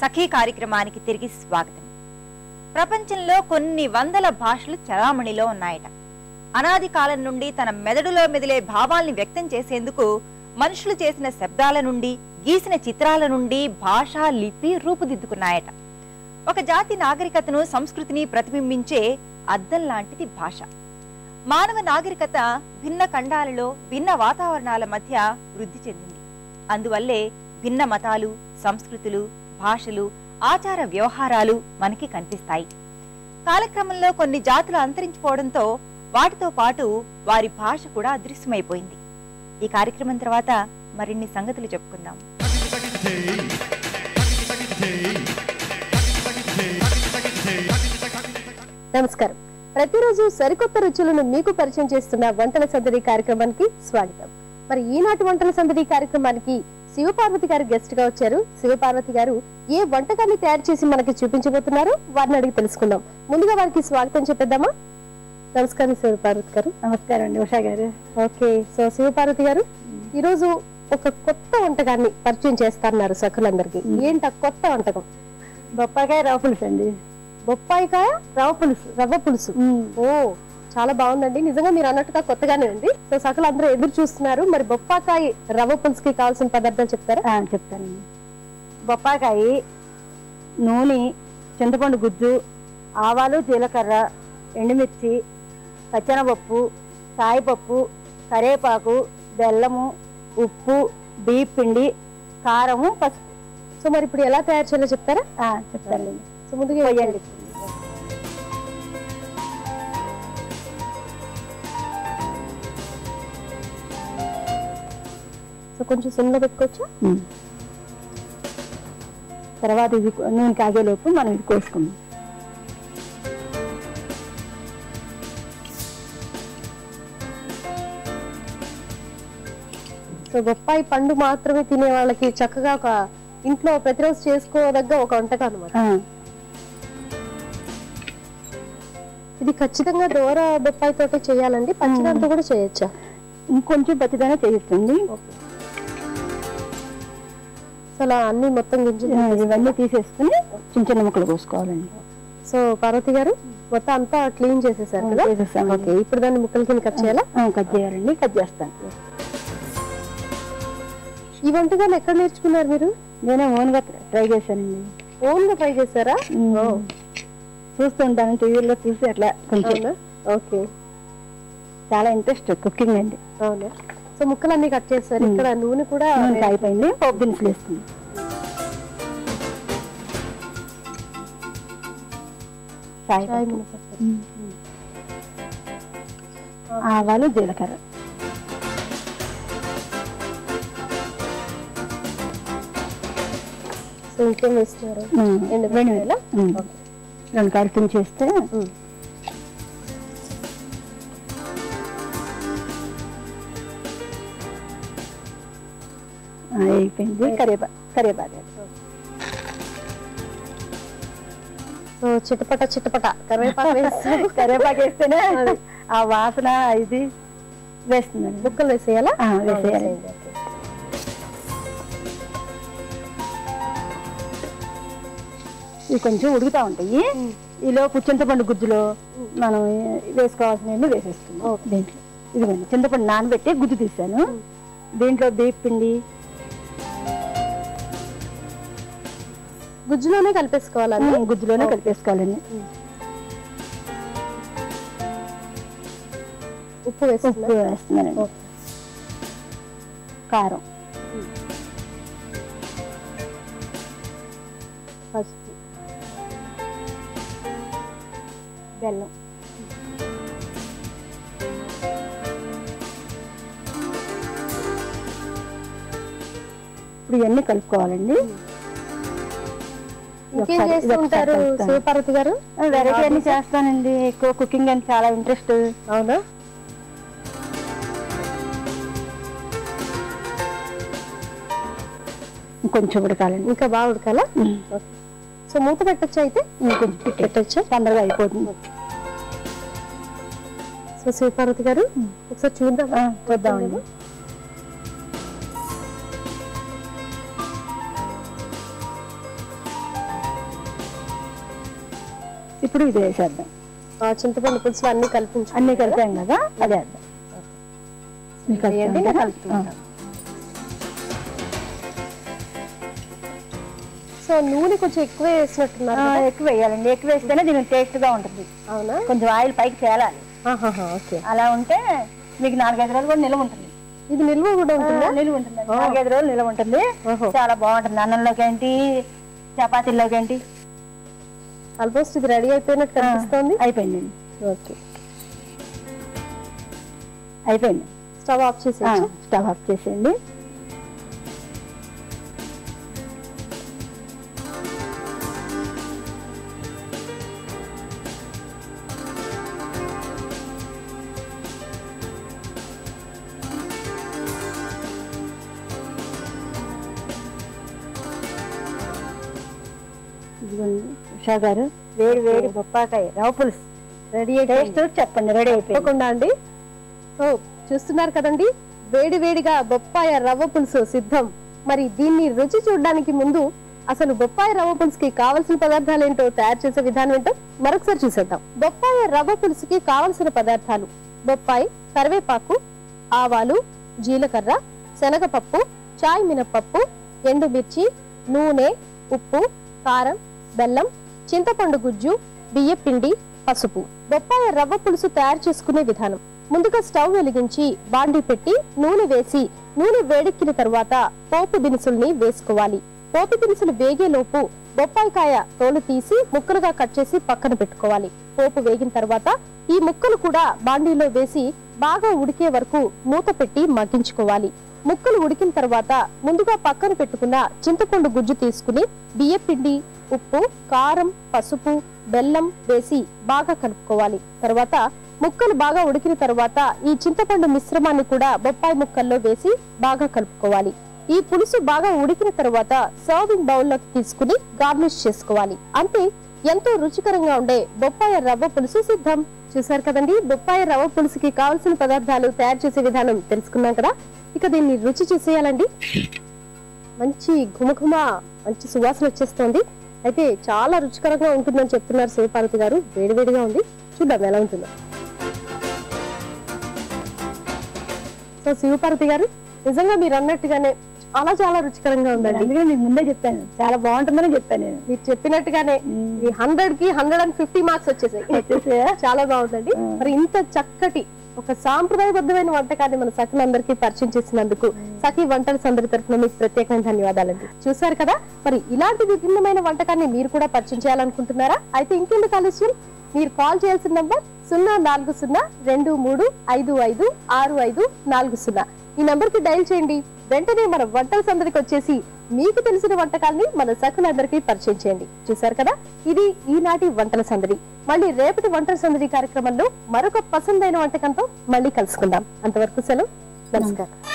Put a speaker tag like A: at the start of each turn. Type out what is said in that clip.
A: సఖీ కార్యక్రమానికి తిరిగి స్వాగతం. ప్రపంచంలో కొన్ని వందల భాషలు చలామణిలో ఉన్నాయట. అనాది కాలం నుండి తన మెదడులో మెదిలే భావాల్ని వ్యక్తం చేసేందుకు మనుషులు చేసిన శబ్దాల నుండి గీసిన చిత్రాల నుండి భాష లిపి రూపుదిద్దుకున్నాయట. ఒక జాతి నాగరికతను సంస్కృతిని ప్రతిబింబించే అద్దం లాంటిది భాష. మానవ నాగరికత భిన్న ఖండాలలో భిన్న వాతావరణాల మధ్య వృద్ధి చెందింది. అందువల్లే భిన్న మతాలు సంస్కృతులు భాషలు ఆచార వ్యవహారాలు మనకి కనిపిస్తాయి. కాలక్రమంలో కొన్ని జాతులు అంతరించిపోవడంతో వాటితో పాటు వారి భాష కూడా అదృశ్యమైపోయింది. ఈ కార్యక్రమం తర్వాత మరిన్ని సంగతులు చెప్పుకుందాం.
B: నమస్కారం. ప్రతిరోజు సరికొత్త రుచులను మీకు పరిచయం చేస్తున్న వంటల సందడి కార్యక్రమానికి స్వాగతం. మరి ఈనాటి వంటల సందడి కార్యక్రమానికి శివపార్వతి గారు గెస్ట్గా వచ్చారు. శివపార్వతి గారు ఏ వంటకాన్ని తయారు చేసి మనకి చూపించబోతున్నారు? వారిని అడిగి తెలుసుకుందాం. ముందుగా వారికి స్వాగతం చెప్పేద్దామా? నమస్కారం శివపార్వతి గారు.
C: నమస్కారం అండి ఉషా గారు.
B: ఓకే సో శివపార్వతి గారు ఈ రోజు ఒక కొత్త వంటకాన్ని పరిచయం చేస్తున్నారు సఖులందరికీ. ఏంట కొత్త వంటకం?
C: బొప్పాకాయ రవ్వ పులుసు అండి.
B: బొప్పాయికాయ రవ్వ పులుసు రవ్వ పులుసు. ఓ చాలా బాగుందండి. నిజంగా మీరు అన్నట్టుగా కొత్తగానే ఉంది. సో సకలు అందరూ ఎదురు చూస్తున్నారు. మరి బొప్పాకాయ రవ్వ పులుసుకి కావాల్సిన పదార్థాలు చెప్తారా?
C: ఆ, చెప్తానండి. బొప్పాకాయ నూనె చింతపండు గుజ్జు ఆవాలు జీలకర్ర ఎండుమిర్చి పచ్చెనపప్పు సాయిపప్పు కరేపాకు బెల్లము ఉప్పు బియ్యం పిండి కారము పసుపు.
B: సో మరి ఇప్పుడు ఎలా తయారు చేయాలో చెప్తారా?
C: ఆ, చెప్తానండి
B: సో ముందుగా
C: పోయండి
B: సో కొంచెం సిమ్లో పెట్టుకోవచ్చా.
C: తర్వాత ఇది నూనె కాగేలోపు మనం ఇది కోసుకుందాం.
B: సో బొప్పాయి పండు మాత్రమే తినే వాళ్ళకి చక్కగా ఒక ఇంట్లో ప్రతిరోజు చేసుకోదగ్గ ఒక వంటకం అనమాట ఇది ఖచ్చితంగా దూర బొప్పాయి తోటే చేయాలండి. పచ్చిదాంతో కూడా చేయొచ్చా?
C: ఇంకొంచెం పచ్చిదనే చేయొచ్చండి
B: సో అలా అన్ని మొత్తం గింజలు
C: ఇవన్నీ తీసేసుకుని చిన్న చిన్న ముక్కలు కోసుకోవాలండి.
B: సో పార్వతి గారు మొత్తం అంతా క్లీన్ చేసేసారు కదా. ఓకే ఇప్పుడు దాన్ని ముక్కల కింద కట్ చేయాలా?
C: కట్ చేయాలండి కట్ చేస్తాను.
B: ఈ వంటకాన్ని ఎక్కడ నేర్చుకున్నారు మీరు?
C: నేనే ఓన్గా ట్రై చేశానండి.
B: ఓన్గా ట్రై చేశారా?
C: చూస్తుంటాను టీవీలో చూసి అట్లా కొంచెం.
B: ఓకే.
C: చాలా ఇంట్రెస్ట్ కుకింగ్ అండి.
B: అవునా? సో ముక్కలన్నీ కట్ చేస్తారు. ఇక్కడ నూనె కూడా
C: కాగిపోయింది పోపు దినుసులు వేస్తుంది. ఆవాలు జీలకర్ర.
B: ఇంకేం వేస్తున్నారు?
C: రెండు కాయలు చేస్తే అయిపోయింది. కరివేపాకు.
B: సో చిటపట చిటపట. కరివేపాకు
C: కరివేపాకు వేస్తేనే ఆ వాసన ఇది వేస్తుందండి
B: ముక్కలు వేసేయాలా?
C: వేసేయాలి. ఇవి కొంచెం ఉడుకుతా ఉంటాయి. ఈలోపు చింతపండు గుజ్జులో మనం వేసుకోవాల్సినవి వేసేస్తున్నాం దీంట్లో. ఇదిగోండి చింతపండు నానబెట్టి గుజ్జు తీసాను. దీంట్లో బీప్ పిండి
B: గుజ్జులోనే కలిపేసుకోవాలండి
C: గుజ్జులోనే కలిపేసుకోవాలండి
B: ఉప్పు
C: ఉప్పు వేస్తున్నానండి. కారం.
B: పసుపు.
C: బెల్లం. ఇప్పుడు ఇవన్నీ కలుపుకోవాలండి.
B: ఇంకేం
C: ఒకసారి-
B: చేస్తూ
C: ఇది ఒకసారి
B: ఉంటారు
C: కలుపుతాను.
B: శివపార్వతి గారు.
C: వెరైటీ అన్ని చేస్తానండి. ఎక్కువ కుకింగ్ అని చాలా ఇంట్రెస్ట్
B: అవునా?
C: కొంచెం ఉడకాలండి.
B: ఇంకా బాగా ఉడకాలా. సో మూత పెట్టచ్చు అయితే?
C: ఇంకొంచెం
B: పెట్టచ్చా.
C: తొందరగా అయిపోతుంది.
B: సో శివపార్వతి గారు ఒకసారి చూద్దాం.
C: చూద్దామండి. ఇప్పుడు ఇది వేసేద్దాం
B: ఆ చింతపండు పులుసులో అన్ని కల్పించు
C: అన్ని కలిపాం కదా? అదే వేద్దాం.
B: సో నూనె కొంచెం ఎక్కువ వేసినట్టున్నారు?
C: ఎక్కువ వేయాలండి. ఎక్కువ వేస్తేనే దీనికి టేస్ట్గా ఉంటుంది.
B: అవునా?
C: కొంచెం ఆయిల్ పైకి తేలాలి. అలా ఉంటే మీకు నాలుగైదు రోజులు కూడా నిల్వ ఉంటుంది.
B: ఇది నిల్వ కూడా ఉంటుందా?
C: నిల్వ ఉంటుంది. నాలుగైదు రోజులు నిల్వ ఉంటుంది. చాలా బాగుంటుంది. అన్నంలోకి ఏంటి చపాతీల్లోకి ఏంటి
B: ఆల్మోస్ట్ ఇది రెడీ అయిపోయినట్టు కనిపిస్తోంది
C: అయిపోయింది.
B: ఓకే.
C: అయిపోయింది.
B: స్టవ్ ఆఫ్ చేసి
C: ఆ, స్టవ్ ఆఫ్ చేసేయండి. ఇదిగోండి. ఉషా గారు. వేడి వేడి బొప్పాకాయ రవ్వ పులుసు.
B: రెడీ
C: టేస్ట్ చెప్పండి రెడీ అయిపోయింది.
B: తప్పకుండా అండి. సో చూస్తున్నారు కదండి? వేడి వేడిగా బొప్పాయ రవ్వ పులుసు సిద్ధం. మరి దీన్ని రుచి చూడడానికి ముందు అసలు బొప్పాయి రవ్వ పులుసుకి కావలసిన పదార్థాలు ఏంటో తయారు చేసే విధానం ఏంటో మరొకసారి చూసేద్దాం. బొప్పాయి రవ్వ పులుసుకి కావలసిన పదార్థాలు బొప్పాయి కరివేపాకు ఆవాలు జీలకర్ర శనగపప్పు చాయ్ మినపప్పు ఎండుమిర్చి నూనె ఉప్పు కారం బెల్లం చింతపండు గుజ్జు బియ్యపిండి పసుపు. బొప్పాయ రవ్వ పులుసు తయారు చేసుకునే విధానం. ముందుగా స్టవ్ వెలిగించి బాండి పెట్టి నూనె వేసి నూనె వేడెక్కిన తర్వాత పోపు దినుసుల్ని వేసుకోవాలి. పోపు దినుసులు వేగేలోపు బొప్పాయికాయ తోలు తీసి ముక్కలుగా కట్ చేసి పక్కన పెట్టుకోవాలి. పోపు వేగిన తర్వాత ఈ ముక్కలు కూడా బాండీలో వేసి బాగా ఉడికే వరకు మూత పెట్టి మగ్గించుకోవాలి. ముక్కలు ఉడికిన తర్వాత ముందుగా పక్కన పెట్టుకున్న చింతపండు గుజ్జు తీసుకుని బియ్యపిండి ఉప్పు కారం పసుపు బెల్లం వేసి బాగా కలుపుకోవాలి. తర్వాత ముక్కలు బాగా ఉడికిన తర్వాత ఈ చింతపండు మిశ్రమాన్ని కూడా బొప్పాయి ముక్కల్లో వేసి బాగా కలుపుకోవాలి. ఈ పులుసు బాగా ఉడికిన తర్వాత సర్వింగ్ బౌల్లోకి తీసుకుని గార్నిష్ చేసుకోవాలి. అంతే ఎంతో రుచికరంగా ఉండే బొప్పాయి రవ్వ పులుసు సిద్ధం. చూసారు కదండి. బొప్పాయి రవ్వ పులుసుకి కావలసిన పదార్థాలు తయారు చేసే విధానం తెలుసుకున్నాం కదా. ఇక దీన్ని రుచి చూసేయాలండి. మంచి ఘుమఘుమ మంచి సువాసన వచ్చేస్తోంది. అయితే చాలా రుచికరంగా ఉంటుందని చెప్తున్నారు శివపార్వతి గారు. వేడివేడిగా ఉంది. చూద్దాం ఎలా ఉంటుందో. సో శివపార్వతి గారు నిజంగా మీరు అన్నట్టుగానే చాలా చాలా రుచికరంగా ఉందండి.
C: అందుకని మీకు ముందే చెప్పాను. చాలా బాగుంటుందని చెప్పాను నేను.
B: మీరు చెప్పినట్టుగానే ఈ హండ్రెడ్కి హండ్రెడ్ అండ్ ఫిఫ్టీ మార్క్స్ వచ్చేసాయి? చాలా బాగుందండి. మరి ఇంత చక్కటి ఒక సాంప్రదాయబద్ధమైన వంటకాన్ని మన సఖులందరికీ పరిచయం చేసినందుకు సఖి వంటల సందరి తరఫున మీకు ప్రత్యేకమైన ధన్యవాదాలండి. చూసారు కదా? మరి ఇలాంటి విభిన్నమైన వంటకాన్ని మీరు కూడా పరిచయం చేయాలనుకుంటున్నారా? అయితే ఇంకెందుకు ఆలస్యం? మీరు కాల్ చేయాల్సిన నంబర్ సున్నా నాలుగు సున్నా రెండు మూడు ఐదు ఐదు ఆరు ఐదు నాలుగు సున్నా. ఈ నంబర్కి డైల్ చేయండి. వెంటనే మన వంటల సందడికి వచ్చేసి మీకు తెలిసిన వంటకాల్ని మన సఖులందరికీ పరిచయం చేయండి. చూసారు కదా? ఇది ఈనాటి వంటల సందడి. మళ్ళీ రేపటి వంటల సందడి కార్యక్రమంలో మరొక పసందైన వంటకంతో మళ్ళీ కలుసుకుందాం. అంతవరకు సెలవు. నమస్కారం.